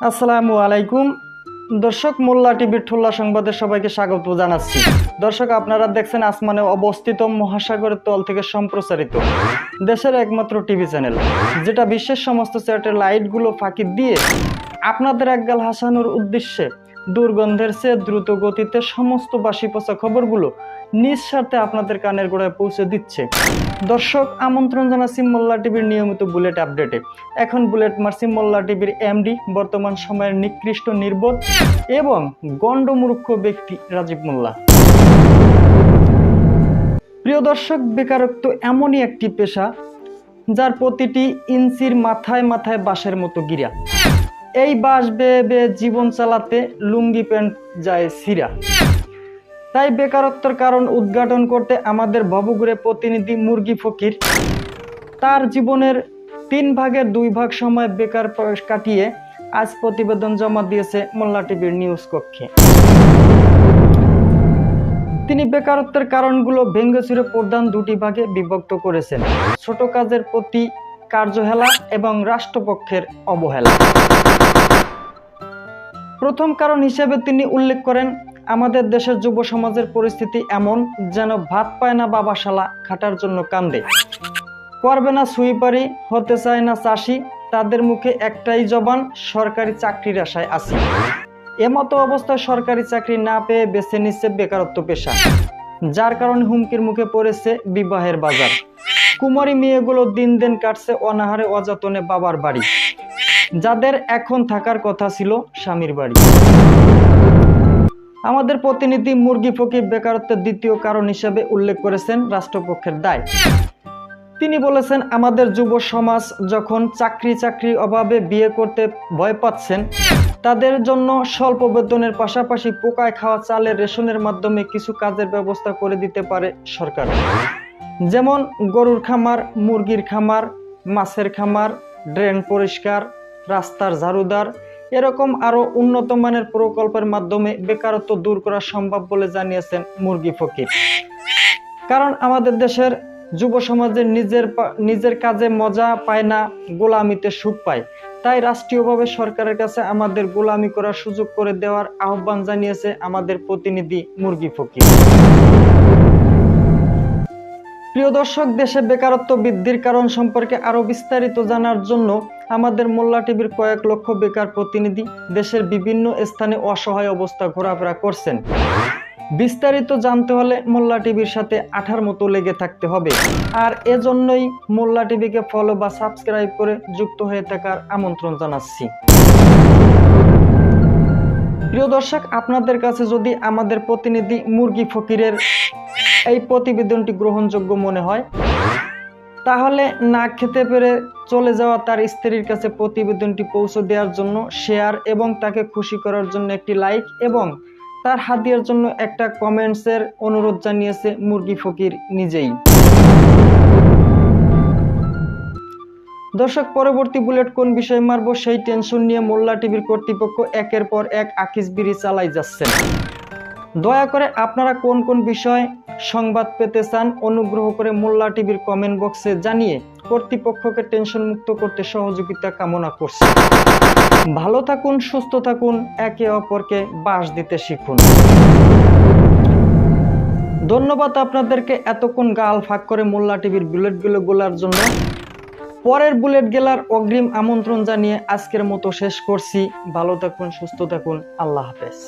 আসসালামু আলাইকুম। দর্শক, মোল্লা টিভির ঠোল্লা সংবাদে সবাইকে স্বাগত জানাচ্ছি। দর্শক, আপনারা দেখছেন আসমানে অবস্থিত মহাসাগরের তল থেকে সম্প্রচারিত দেশের একমাত্র টিভি চ্যানেল, যেটা বিশ্বের সমস্ত স্যাটেলাইটগুলো ফাঁকি দিয়ে আপনাদের একগাল হাসানোর উদ্দেশ্যে দুর্গন্ধের চেয়ে দ্রুত গতিতে সমস্ত বাসি পচা খবরগুলো নিঃস্বার্থে আপনাদের কানের গোড়ায় পৌঁছে দিচ্ছে। দর্শক, আমন্ত্রণ জানাচ্ছি মোল্লা টিভির নিয়মিত বুলেট আপডেটে। এখন বুলেট মারছি মোল্লা টিভির এমডি, বর্তমান সময়ের নিকৃষ্ট নির্বোধ এবং গণ্ডমূর্খ ব্যক্তি রাজীব মোল্লা। প্রিয় দর্শক, বেকারত্ব এমনই একটি পেশা, যার প্রতিটি ইঞ্চির মাথায় মাথায় বাঁশের মতো গিরা। এই বাস বেয়ে বেয়ে জীবন চালাতে লুঙ্গি প্যান্ট যায় সিরা। তাই বেকারত্বের কারণ উদ্ঘাটন করতে আমাদের ভবগুড়ে প্রতিনিধি মুরগি ফকির। তার জীবনের তিন ভাগের দুই ভাগ সময় বেকার কাটিয়ে আজ প্রতিবেদন জমা দিয়েছে মোল্লা টিভির নিউজ কক্ষে। তিনি বেকারত্বের কারণগুলো ভেঙ্গেচুরে প্রধান দুটি ভাগে বিভক্ত করেছেন। ছোট কাজের প্রতি কার্যহেলা এবং রাষ্ট্রপক্ষের অবহেলা। প্রথম কারণ হিসেবে তিনি উল্লেখ করেন, আমাদের দেশের যুব সমাজের পরিস্থিতি এমন যেন ভাত পায় না বাবা শালা, খাটার জন্য কান্দে। করবে না সুইপারি হতে চায় না চাষি, তাদের মুখে একটাই জবান, সরকারি চাকরির আশায় আসি এমতো অবস্থায় সরকারি চাকরি না পেয়ে বেছে নিচ্ছে বেকারত্ব পেশা। যার কারণে হুমকির মুখে পড়েছে বিবাহের বাজার। কুমারী মেয়েগুলো দিন দিন কাটছে অনাহারে, অযতনে বাবার বাড়ি। যাদের এখন থাকার কথা ছিল স্বামীর বাড়ি। আমাদের প্রতিনিধি মুরগি ফকির বেকারত্বের দ্বিতীয় কারণ হিসেবে উল্লেখ করেছেন রাষ্ট্রপক্ষের দায়। তিনি বলেছেন, আমাদের যুব সমাজ যখন চাকরি চাকরি অভাবে বিয়ে করতে ভয় পাচ্ছেন, তাদের জন্য স্বল্প বেতনের পাশাপাশি পোকায় খাওয়া চালের রেশনের মাধ্যমে কিছু কাজের ব্যবস্থা করে দিতে পারে সরকার। যেমন গরুর খামার, মুরগির খামার, মাছের খামার, ড্রেন পরিষ্কার রাস্তার ঝাড়ুদার, এরকম আরও উন্নত মানের প্রকল্পের মাধ্যমে বেকারত্ব দূর করা সম্ভব বলে জানিয়েছেন মুরগি ফকির। কারণ আমাদের দেশের যুব সমাজের নিজের নিজের কাজে মজা পায় না, গোলামিতে সুখ পায়। তাই রাষ্ট্রীয়ভাবে সরকারের কাছে আমাদের গোলামি করার সুযোগ করে দেওয়ার আহ্বান জানিয়েছে আমাদের প্রতিনিধি মুরগি ফকির। প্রিয় দর্শক, দেশে বেকারত্ব বৃদ্ধির কারণ সম্পর্কে আরও বিস্তারিত জানার জন্য আমাদের মোল্লা টিভির কয়েক লক্ষ বেকার প্রতিনিধি দেশের বিভিন্ন স্থানে অসহায় অবস্থা ঘোরাফেরা করছেন। বিস্তারিত জানতে হলে মোল্লা টিভির সাথে আঠার মতো লেগে থাকতে হবে। আর এজন্যই মোল্লা টিভিকে ফলো বা সাবস্ক্রাইব করে যুক্ত হয়ে থাকার আমন্ত্রণ জানাচ্ছি। প্রিয় দর্শক, আপনাদের কাছে যদি আমাদের প্রতিনিধি মুরগি ফকিরের এই প্রতিবেদনটি গ্রহণযোগ্য মনে হয় তাহলে না খেতে পেরে চলে যাওয়া তার স্ত্রীর কাছে প্রতিবেদনটি পৌঁছে দেওয়ার জন্য শেয়ার এবং তাকে খুশি করার জন্য একটি লাইক এবং তার হাতিয়ার জন্য একটা কমেন্টসের অনুরোধ জানিয়েছে মুরগি ফকির নিজেই। দর্শক, পরবর্তী বুলেট কোন বিষয় মারবো সেই টেনশন নিয়ে মোল্লা টিভির কর্তৃপক্ষ একের পর এক আকিস বিড়ি চালাই যাচ্ছেন। দয়া করে আপনারা কোন কোন বিষয় সংবাদ পেতে চান, অনুগ্রহ করে মোল্লা টিভির কমেন্ট বক্সে জানিয়ে কর্তৃপক্ষকে টেনশন মুক্ত করতে সহযোগিতা কামনা করছি। ভালো থাকুন, সুস্থ থাকুন, একে অপরকে বাস দিতে শিখুন। ধন্যবাদ আপনাদেরকে এতক্ষণ গাল ফাঁক করে মোল্লা টিভির বুলেটগুলো গোলার জন্য। পরের বুলেট গেলার অগ্রিম আমন্ত্রণ জানিয়ে আজকের মতো শেষ করছি। ভালো থাকুন, সুস্থ থাকুন, আল্লাহ হাফেজ।